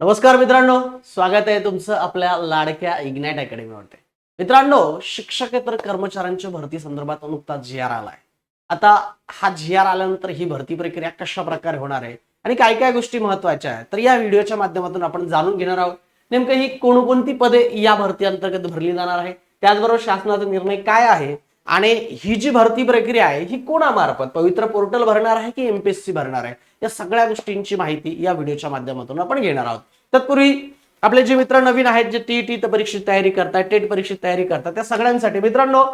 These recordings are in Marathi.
नमस्कार मित्रांनो स्वागत आहे तुमचं आपल्या लाडक्या इग्नाइट अकॅडमीवरती मित्रांनो शिक्षकेतर कर्मचाऱ्यांच्या भरती संदर्भात नुकताच जी आर आलाय. आता हा जी आर आल्यानंतर ही भरती प्रक्रिया कशा प्रकारे होणार आहे आणि काय काय गोष्टी महत्त्वाच्या आहेत तर या व्हिडिओच्या माध्यमातून आपण जाणून घेणार आहोत. नेमकं ही कोणकोणती पदे या भरती अंतर्गत भरली जाणार आहे त्याचबरोबर शासनाचा निर्णय काय आहे आणि ही जी भरती प्रक्रिया आहे ही कोणामार्फत पवित्र पोर्टल भरणार आहे की एमपीएससी भरणार आहे? या सगळ्या गोष्टींची माहिती या व्हिडिओच्या माध्यमातून आपण घेणार आहोत. तत्पूर्वी आपले जे मित्र नवीन आहेत जे टी टी परीक्षेची तयारी करतात टेट परीक्षेची तयारी करतात त्या सगळ्यांसाठी मित्रांनो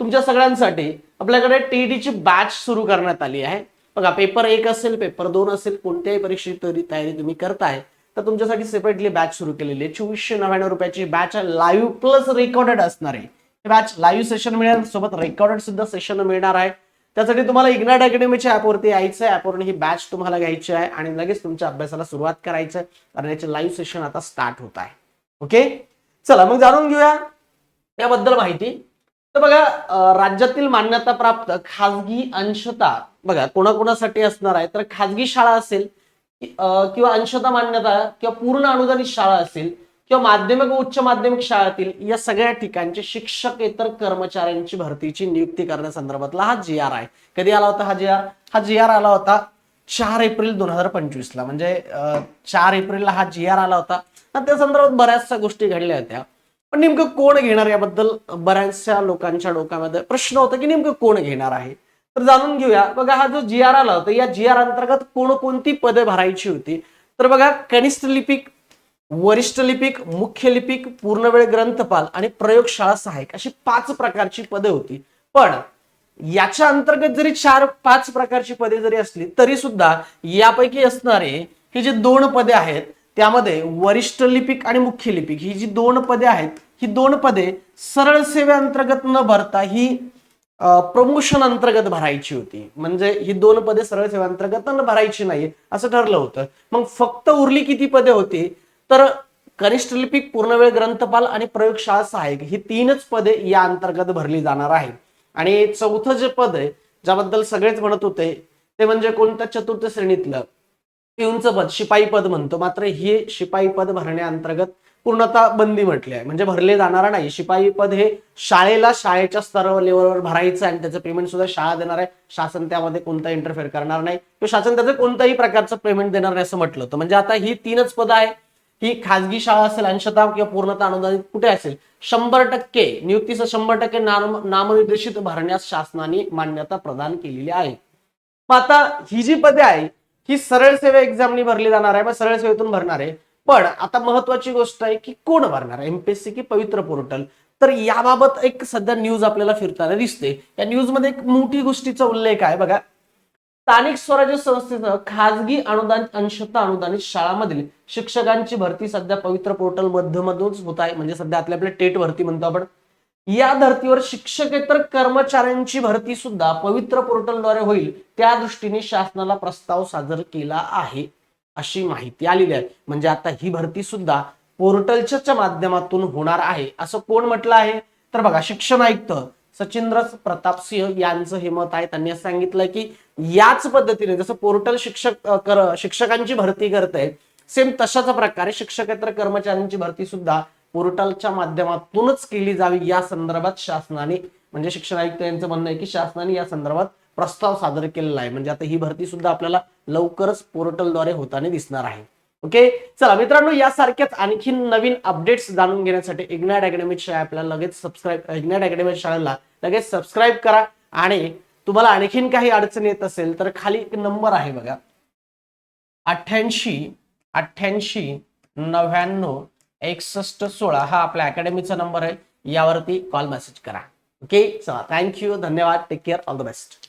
तुमच्या सगळ्यांसाठी आपल्याकडे टी ची बॅच सुरू करण्यात आली आहे. बघा पेपर एक असेल पेपर दोन असेल कोणत्याही परीक्षेची तयारी तुम्ही करताय तर तुमच्यासाठी सेपरेटली बॅच सुरू केलेली आहे. चोवीसशे नव्याण्णव रुपयाची बॅच लाईव्ह प्लस रेकॉर्डेड असणार आहे. बॅच लाईव्ह सेशन मिळेल सोबत रेकॉर्डेड सुद्धा सेशन मिळणार आहे. त्यासाठी तुम्हाला इग्नाट अकॅडमीच्या ॲपवरती यायचं आहे ॲपवरून ही बॅच तुम्हाला घ्यायची आहे आणि लगेच तुमच्या अभ्यासाला सुरुवात करायचं आहे कारण याचे लाईव्ह सेशन आता स्टार्ट होत आहे. ओके चला मग जाणून घेऊया याबद्दल माहिती. तर बघा राज्यातील मान्यता प्राप्त खाजगी अंशता बघा कोणाकोणासाठी असणार आहे? तर खाजगी शाळा असेल किंवा अंशता मान्यता किंवा पूर्ण अनुदानित शाळा असेल किंवा माध्यमिक व उच्च माध्यमिक शाळेतील या सगळ्या ठिकाणचे शिक्षकेतर कर्मचाऱ्यांची भरतीची नियुक्ती करण्यासंदर्भातला हा जी आर आहे. कधी आला होता हा जी आर? हा जी आर आला होता चार एप्रिल दोन हजार पंचवीस ला म्हणजे चार एप्रिलला हा जी आर आला होता. त्या संदर्भात बऱ्याचशा गोष्टी घडल्या होत्या. पण नेमकं कोण घेणार याबद्दल बऱ्याचशा लोकांच्या डोक्यामध्ये प्रश्न होता की नेमकं कोण घेणार आहे? तर जाणून घेऊया. बघा हा जो जी आर आला होता या जी आर अंतर्गत कोणकोणती पदे भरायची होती? तर बघा कनिष्ठ लिपिक वरिष्ठ लिपिक मुख्य लिपिक पूर्णवेळ ग्रंथपाल आणि प्रयोगशाळा सहाय्यक अशी पाच प्रकारची पदे होती. पण याच्या अंतर्गत जरी चार पाच प्रकारची पदे जरी असली तरी सुद्धा यापैकी असणारे ही जी दोन पदे आहेत त्यामध्ये वरिष्ठ लिपिक आणि मुख्य लिपिक ही जी दोन पदे आहेत ही दोन पदे सरळ सेवेअंतर्गत न भरता ही प्रमोशन अंतर्गत भरायची होती. म्हणजे ही दोन पदे सरळ सेवेअंतर्गत न भरायची नाही असं ठरलं होतं. मग फक्त उरली किती पदे होती? तर कनिष्ठ लिपिक पूर्णवेळ ग्रंथपाल आणि प्रयोगशाळा सहाय्यक ही तीनच पदे या अंतर्गत भरली जाणार आहे आणि चौथं जे पद आहे ज्याबद्दल सगळेच म्हणत होते ते म्हणजे कोणत्या चतुर्थ श्रेणीतलं. पिऊनचं पद शिपाई पद म्हणतो. मात्र हे शिपाई पद भरण्याअंतर्गत पूर्णतः बंदी म्हटली आहे. म्हणजे भरले जाणार नाही. शिपाई पद हे शाळेला शाळेच्या स्तरावर लेवलवर भरायचं आणि त्याचं पेमेंट सुद्धा शाळा देणार आहे. शासन त्यामध्ये कोणता इंटरफेअर करणार नाही. किंवा शासन त्याचं कोणत्याही प्रकारचं पेमेंट देणार नाही असं म्हटलं होतं. म्हणजे आता ही तीनच पदं आहे. ही खाजगी शाळा असेल अंशता किंवा पूर्णतः अनुदानित कुठे असेल शंभर टक्के नियुक्तीचं शंभर टक्के नाम नामनिर्देशित भरण्यास शासनाने मान्यता प्रदान केलेली आहे. मग आता ही जी पदे आहे ही सरळ सेवा एक्झामनी भरली जाणार आहे मग सरळ सेवेतून भरणार आहे. पण आता महत्वाची गोष्ट आहे की कोण भरणार आहे एमपीएससी की पवित्र पोर्टल तर याबाबत एक सध्या न्यूज आपल्याला फिरताना दिसते. या न्यूजमध्ये एक मोठी गोष्टीचा उल्लेख आहे. बघा स्थानिक स्वराज्य संस्थेनं खाजगी अनुदान अंशतः अनुदानित शाळांमधील शिक्षकांची भरती सध्या पवित्र पोर्टल मध्यमधूनच होत आहे. म्हणजे सध्या आपल्या आपल्या टेट भरती म्हणतो आपण. या धर्तीवर शिक्षकेतर कर्मचाऱ्यांची भरती सुद्धा पवित्र पोर्टलद्वारे होईल. त्या दृष्टीने शासनाला प्रस्ताव सादर केला आहे अशी माहिती आलेली आहे. म्हणजे आता ही भरती सुद्धा पोर्टलच्या माध्यमातून होणार आहे. असं कोण म्हटलं आहे? तर बघा शिक्षण आयुक्त सचिंद्र प्रताप सिंह यांचं हे मत आहे. त्यांनी असं सांगितलं की याच पद्धतीने जसं पोर्टल शिक्षक कर शिक्षकांची भरती करते सेम तशाच प्रकारे शिक्षकेतर कर्मचाऱ्यांची भरती सुद्धा पोर्टलच्या माध्यमातूनच केली जावी या संदर्भात शासनाने म्हणजे शिक्षण आयुक्त यांचं म्हणणं आहे की शासनाने या संदर्भात प्रस्ताव सादर केलेला आहे. म्हणजे आता ही भरती सुद्धा आपल्याला लवकरच पोर्टलद्वारे होताना दिसणार आहे. ओके? चला मित्रांनो यासारख्याच आणखी नवीन अपडेट्स जाणून घेण्यासाठी इग्नाइट अकॅडमीच्या ॲपला लगेच सबस्क्राईब इग्नाइट अकॅडमी चॅनलला लगेच सबस्क्राईब करा. आणि तुम्हाला आणखीन काही अडचण येत असेल तर खाली एक नंबर आहे बघा. अठ्ठ्याऐंशी अठ्ठ्याऐंशी नव्याण्णव एकसष्ट सोळा हा आपल्या अकॅडमीचा नंबर आहे. यावरती कॉल मेसेज करा. ओके? चला थँक्यू धन्यवाद take care all the best